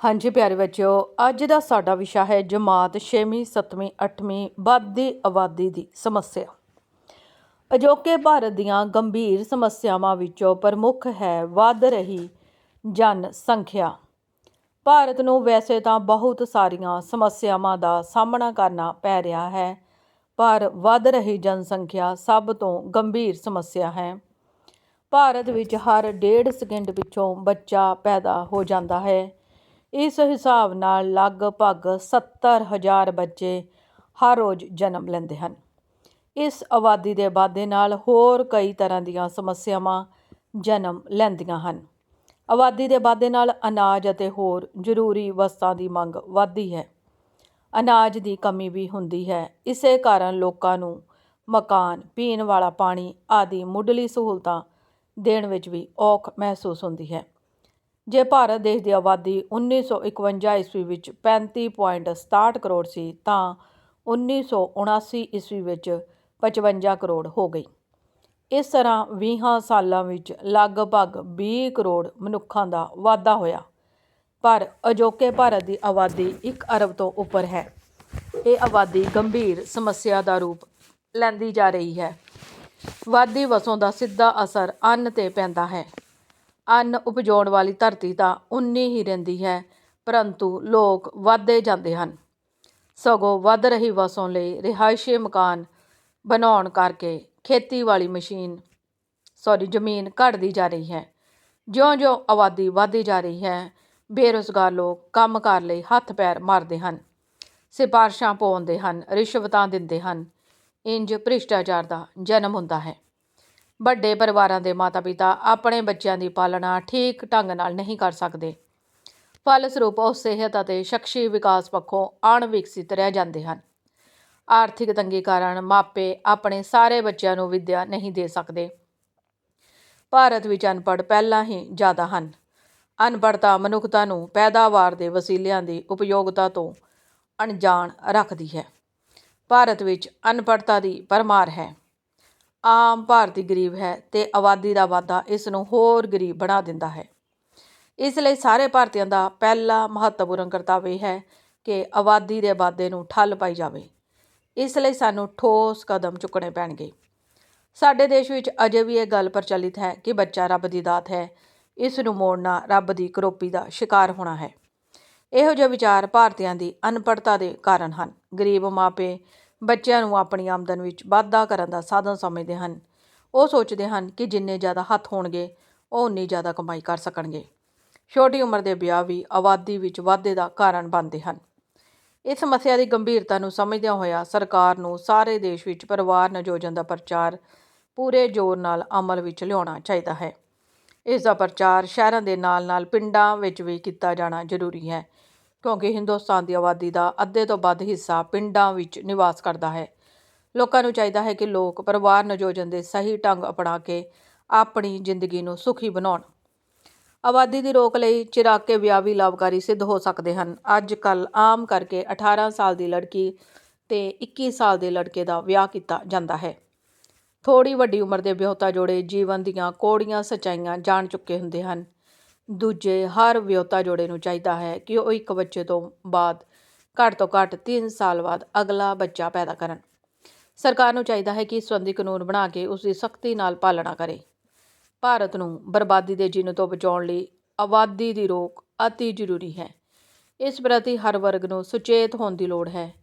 ਹਾਂਜੀ ਪਿਆਰੇ ਬੱਚਿਓ, ਅੱਜ ਦਾ ਸਾਡਾ ਵਿਸ਼ਾ ਹੈ ਜਮਾਤ 6ਵੀਂ 7ਵੀਂ 8ਵੀਂ ਵੱਧਦੀ ਆਬਾਦੀ ਦੀ ਸਮੱਸਿਆ। ਅਜੋਕੇ ਭਾਰਤ ਦੀਆਂ ਗੰਭੀਰ ਸਮੱਸਿਆਵਾਂ ਵਿੱਚੋਂ ਪ੍ਰਮੁੱਖ ਹੈ ਵੱਧ ਰਹੀ ਜਨਸੰਖਿਆ। ਭਾਰਤ ਨੂੰ ਵੈਸੇ ਤਾਂ ਬਹੁਤ ਸਾਰੀਆਂ ਸਮੱਸਿਆਵਾਂ ਦਾ ਸਾਹਮਣਾ ਕਰਨਾ ਪੈ ਰਿਹਾ ਹੈ, ਪਰ ਵੱਧ ਰਹੀ ਜਨਸੰਖਿਆ ਸਭ ਤੋਂ ਗੰਭੀਰ ਸਮੱਸਿਆ ਹੈ। ਭਾਰਤ ਵਿੱਚ ਹਰ ਡੇਢ ਸਕਿੰਟ ਪਿੱਛੋਂ ਬੱਚਾ ਪੈਦਾ ਹੋ ਜਾਂਦਾ ਹੈ। ਇਸ ਹਿਸਾਬ ਨਾਲ ਲਗਭਗ ਸੱਤਰ ਹਜ਼ਾਰ ਬੱਚੇ ਹਰ ਰੋਜ਼ ਜਨਮ ਲੈਂਦੇ ਹਨ। ਇਸ ਆਬਾਦੀ ਦੇ ਵਾਧੇ ਨਾਲ ਹੋਰ ਕਈ ਤਰ੍ਹਾਂ ਦੀਆਂ ਸਮੱਸਿਆਵਾਂ ਜਨਮ ਲੈਂਦੀਆਂ ਹਨ। ਆਬਾਦੀ ਦੇ ਵਾਧੇ ਨਾਲ ਅਨਾਜ ਅਤੇ ਹੋਰ ਜ਼ਰੂਰੀ ਵਸਤਾਂ ਦੀ ਮੰਗ ਵੱਧਦੀ ਹੈ। ਅਨਾਜ ਦੀ ਕਮੀ ਵੀ ਹੁੰਦੀ ਹੈ। ਇਸੇ ਕਾਰਨ ਲੋਕਾਂ ਨੂੰ ਮਕਾਨ, ਪੀਣ ਵਾਲਾ ਪਾਣੀ ਆਦਿ ਮੁੱਢਲੀ ਸਹੂਲਤਾਂ ਦੇਣ ਵਿੱਚ ਵੀ ਔਖ ਮਹਿਸੂਸ ਹੁੰਦੀ ਹੈ। ਜੇ ਭਾਰਤ ਦੇਸ਼ ਦੀ ਆਬਾਦੀ 1951 ਈਸਵੀ ਵਿੱਚ 35.67 ਕਰੋੜ ਸੀ, ਤਾਂ 1979 ਈਸਵੀ ਵਿੱਚ 55 ਕਰੋੜ ਹੋ ਗਈ। ਇਸ ਤਰ੍ਹਾਂ 20 ਸਾਲਾਂ ਵਿੱਚ ਲਗਭਗ 20 ਕਰੋੜ ਮਨੁੱਖਾਂ ਦਾ ਵਾਧਾ ਹੋਇਆ। ਪਰ ਅਜੋਕੇ ਭਾਰਤ ਦੀ ਆਬਾਦੀ 1 ਅਰਬ ਤੋਂ ਉੱਪਰ ਹੈ। ਇਹ ਆਬਾਦੀ ਗੰਭੀਰ ਸਮੱਸਿਆ ਦਾ ਰੂਪ ਲੈਂਦੀ ਜਾ ਰਹੀ ਹੈ। ਵਾਧੀ ਵਸੋਂ ਦਾ ਸਿੱਧਾ ਅਸਰ ਅੰਨ ਤੇ ਪੈਂਦਾ ਹੈ। ਅੰਨ ਉਪਜਾਉਣ ਵਾਲੀ ਧਰਤੀ ਤਾਂ ਉਨੀ ਹੀ ਰਹਿੰਦੀ ਹੈ, ਪਰੰਤੂ ਲੋਕ ਵੱਧਦੇ ਜਾਂਦੇ ਹਨ। ਸਗੋਂ ਵੱਧ ਰਹੀ ਵਸੋਂ ਲਈ ਰਿਹਾਇਸ਼ੀ ਮਕਾਨ ਬਣਾਉਣ ਕਰਕੇ ਖੇਤੀ ਵਾਲੀ ਮਸ਼ੀਨ ਸੌਰੀ ਜ਼ਮੀਨ ਘਟਦੀ ਜਾ ਰਹੀ ਹੈ। ਜਿਉਂ-ਜਿਉਂ ਆਬਾਦੀ ਵਧਦੀ ਜਾ ਰਹੀ ਹੈ, ਬੇਰੁਜ਼ਗਾਰ ਲੋਕ ਕੰਮਕਾਰ ਲਈ ਹੱਥ ਪੈਰ ਮਾਰਦੇ ਹਨ, ਸਿਫਾਰਸ਼ਾਂ ਪਾਉਂਦੇ ਹਨ, ਰਿਸ਼ਵਤਾਂ ਦਿੰਦੇ ਹਨ। ਇੰਜ ਭ੍ਰਿਸ਼ਟਾਚਾਰ ਦਾ ਜਨਮ ਹੁੰਦਾ ਹੈ। ਵੱਡੇ ਪਰਿਵਾਰਾਂ ਦੇ ਮਾਤਾ-ਪਿਤਾ ਆਪਣੇ ਬੱਚਿਆਂ ਦੀ ਪਾਲਣਾ ਠੀਕ ਢੰਗ ਨਾਲ ਨਹੀਂ ਕਰ ਸਕਦੇ। ਫਲਸਰੂਪ ਉਹ ਸਿਹਤ ਅਤੇ ਸ਼ਖਸੀ ਵਿਕਾਸ ਪੱਖੋਂ ਅਣਵਿਕਸਿਤ ਰਹਿ ਜਾਂਦੇ ਹਨ। ਆਰਥਿਕ ਤੰਗੀ ਕਾਰਨ ਮਾਪੇ ਆਪਣੇ ਸਾਰੇ ਬੱਚਿਆਂ ਨੂੰ ਵਿੱਦਿਆ ਨਹੀਂ ਦੇ ਸਕਦੇ। ਭਾਰਤ ਵਿੱਚ ਅਨਪੜ੍ਹ ਪਹਿਲਾਂ ਹੀ ਜ਼ਿਆਦਾ ਹਨ। ਅਨਪੜ੍ਹਤਾ ਮਨੁੱਖਤਾ ਨੂੰ ਪੈਦਾਵਾਰ ਦੇ ਵਸੀਲਿਆਂ ਦੀ ਉਪਯੋਗਤਾ ਤੋਂ ਅਣਜਾਣ ਰੱਖਦੀ ਹੈ। ਭਾਰਤ ਵਿੱਚ ਅਨਪੜ੍ਹਤਾ ਦੀ ਪਰਮਾਰ ਹੈ। ਆਮ ਭਾਰਤੀ ਗਰੀਬ ਹੈ ਤੇ ਆਬਾਦੀ ਦਾ ਵਾਧਾ ਇਸ ਨੂੰ ਹੋਰ ਗਰੀਬ ਬਣਾ ਦਿੰਦਾ ਹੈ। ਇਸ ਲਈ ਸਾਰੇ ਭਾਰਤੀਆਂ ਦਾ ਪਹਿਲਾ ਮਹੱਤਵਪੂਰਨ ਕਰਤੱਵ ਇਹ ਹੈ ਕਿ ਆਬਾਦੀ ਦੇ ਵਾਧੇ ਨੂੰ ਠੱਲ ਪਾਈ ਜਾਵੇ। ਇਸ ਲਈ ਸਾਨੂੰ ਠੋਸ ਕਦਮ ਚੁੱਕਣੇ ਪੈਣਗੇ। ਸਾਡੇ ਦੇਸ਼ ਵਿੱਚ ਅਜੇ ਵੀ ਇਹ ਗੱਲ ਪ੍ਰਚਲਿਤ ਹੈ ਕਿ ਬੱਚਾ ਰੱਬ ਦੀ ਦਾਤ ਹੈ। ਇਸ ਨੂੰ ਮੋੜਨਾ ਰੱਬ ਦੀ ਕਰੋਪੀ ਦਾ ਸ਼ਿਕਾਰ ਹੋਣਾ ਹੈ। ਇਹੋ ਜਿਹੇ ਵਿਚਾਰ ਭਾਰਤੀਆਂ ਦੀ ਅਨਪੜ੍ਹਤਾ ਦੇ ਕਾਰਨ ਹਨ। ਗਰੀਬ ਮਾਪੇ ਬੱਚਿਆਂ ਨੂੰ ਆਪਣੀ ਆਮਦਨ ਵਿੱਚ ਵਾਧਾ ਕਰਨ ਦਾ ਸਾਧਨ ਸਮਝਦੇ ਹਨ। ਉਹ ਸੋਚਦੇ ਹਨ ਕਿ ਜਿੰਨੇ ਜ਼ਿਆਦਾ ਹੱਥ ਹੋਣਗੇ, ਉਹ ਉਨੀ ਜ਼ਿਆਦਾ ਕਮਾਈ ਕਰ ਸਕਣਗੇ। ਛੋਟੀ ਉਮਰ ਦੇ ਵਿਆਹ ਵੀ ਆਬਾਦੀ ਵਿੱਚ ਵਾਧੇ ਦਾ ਕਾਰਨ ਬਣਦੇ ਹਨ। ਇਸ ਸਮੱਸਿਆ ਦੀ ਗੰਭੀਰਤਾ ਨੂੰ ਸਮਝਦਿਆਂ ਹੋਇਆ ਸਰਕਾਰ ਨੂੰ ਸਾਰੇ ਦੇਸ਼ ਵਿੱਚ ਪਰਿਵਾਰ ਨਿਯੋਜਨ ਦਾ ਪ੍ਰਚਾਰ ਪੂਰੇ ਜ਼ੋਰ ਨਾਲ ਅਮਲ ਵਿੱਚ ਲਿਆਉਣਾ ਚਾਹੀਦਾ ਹੈ। ਇਸ ਦਾ ਪ੍ਰਚਾਰ ਸ਼ਹਿਰਾਂ ਦੇ ਨਾਲ-ਨਾਲ ਪਿੰਡਾਂ ਵਿੱਚ ਵੀ ਕੀਤਾ ਜਾਣਾ ਜ਼ਰੂਰੀ ਹੈ। ਕਿਉਂਕਿ ਹਿੰਦੁਸਤਾਨ ਦੀ ਆਬਾਦੀ ਦਾ ਅੱਧੇ ਤੋਂ ਵੱਧ ਹਿੱਸਾ ਪਿੰਡਾਂ ਵਿੱਚ ਨਿਵਾਸ ਕਰਦਾ ਹੈ। ਲੋਕਾਂ ਨੂੰ ਚਾਹੀਦਾ ਹੈ ਕਿ ਲੋਕ ਪਰਿਵਾਰ ਨਿਯੋਜਨ ਦੇ ਸਹੀ ਢੰਗ ਅਪਣਾ ਕੇ ਆਪਣੀ ਜ਼ਿੰਦਗੀ ਨੂੰ ਸੁਖੀ ਬਣਾਉਣ। ਆਬਾਦੀ ਦੀ ਰੋਕ ਲਈ ਚਿਰਾਕੇ ਵਿਆਹ ਵੀ ਲਾਭਕਾਰੀ ਸਿੱਧ ਹੋ ਸਕਦੇ ਹਨ। ਅੱਜ ਕੱਲ ਆਮ ਕਰਕੇ 18 ਸਾਲ ਦੀ ਲੜਕੀ ਤੇ 21 ਸਾਲ ਦੇ ਲੜਕੇ ਦਾ ਵਿਆਹ ਕੀਤਾ ਜਾਂਦਾ ਹੈ। ਥੋੜੀ ਵੱਡੀ ਉਮਰ ਦੇ ਵਿਆਹੁਤਾ ਜੋੜੇ ਜੀਵਨ ਦੀਆਂ ਕੋੜੀਆਂ ਸਚਾਈਆਂ ਜਾਣ ਚੁੱਕੇ ਹੁੰਦੇ ਹਨ। ਦੂਜੇ ਹਰ ਵਿਆਹੁਤਾ ਜੋੜੇ ਨੂੰ ਚਾਹੀਦਾ ਹੈ ਕਿ ਉਹ ਇੱਕ ਬੱਚੇ ਤੋਂ ਬਾਅਦ ਘੱਟ ਤੋਂ ਘੱਟ 3 ਸਾਲ ਬਾਅਦ ਅਗਲਾ ਬੱਚਾ ਪੈਦਾ ਕਰਨ। ਸਰਕਾਰ ਨੂੰ ਚਾਹੀਦਾ ਹੈ ਕਿ ਇਸ ਸੰਬੰਧੀ ਕਾਨੂੰਨ ਬਣਾ ਕੇ ਉਸ ਦੀ ਸਖਤੀ ਨਾਲ ਪਾਲਣਾ ਕਰੇ। ਭਾਰਤ ਨੂੰ ਬਰਬਾਦੀ ਦੇ ਜਿੰਨ ਤੋਂ ਬਚਾਉਣ ਲਈ ਆਬਾਦੀ ਦੀ ਰੋਕ ਅਤੀ ਜ਼ਰੂਰੀ ਹੈ। ਇਸ ਪ੍ਰਤੀ ਹਰ ਵਰਗ ਨੂੰ ਸੁਚੇਤ ਹੋਣ ਦੀ ਲੋੜ ਹੈ।